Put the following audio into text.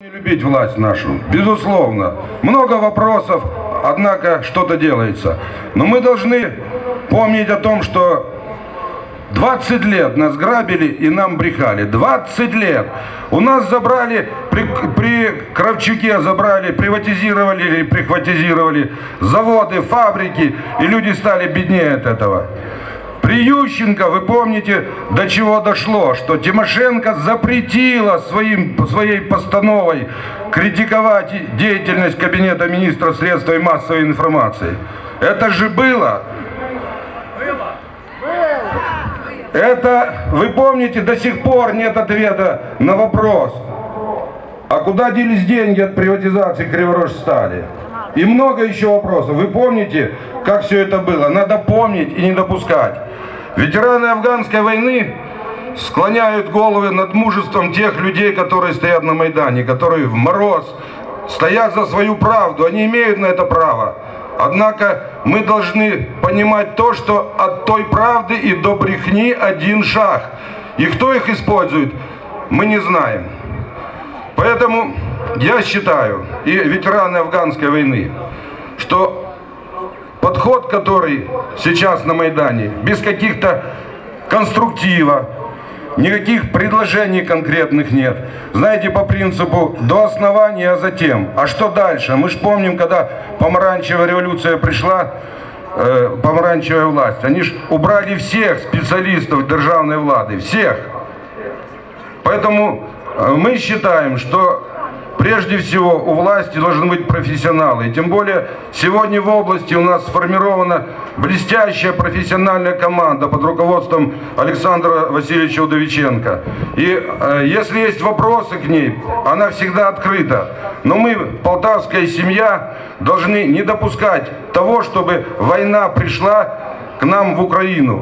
Не любить власть нашу, безусловно. Много вопросов, однако что-то делается. Но мы должны помнить о том, что 20 лет нас грабили и нам брехали. 20 лет. У нас забрали, при, при Кравчуке забрали, приватизировали или прихватизировали заводы, фабрики, и люди стали беднее от этого. При Ющенко, вы помните, до чего дошло, что Тимошенко запретила своим, своей постановой критиковать деятельность Кабинета министра средств и массовой информации. Это же было. Это, вы помните, до сих пор нет ответа на вопрос, а куда делись деньги от приватизации Криворожстали? И много еще вопросов. Вы помните, как все это было? Надо помнить и не допускать. Ветераны афганской войны склоняют головы над мужеством тех людей, которые стоят на Майдане, которые в мороз стоят за свою правду. Они имеют на это право. Однако мы должны понимать то, что от той правды и до брехни один шаг. И кто их использует, мы не знаем. Поэтому я считаю, и ветераны афганской войны, что подход, который сейчас на Майдане, без каких-то конструктива, никаких предложений конкретных нет. Знаете, по принципу до основания, а затем. А что дальше? Мы же помним, когда помаранчевая революция пришла, э, помаранчевая власть, они же убрали всех специалистов державной влады, всех. Поэтому э, мы считаем, что Прежде всего, у власти должны быть профессионалы. И тем более, сегодня в области у нас сформирована блестящая профессиональная команда под руководством Александра Васильевича Удовиченко. И э, если есть вопросы к ней, она всегда открыта. Но мы, полтавская семья, должны не допускать того, чтобы война пришла к нам в Украину.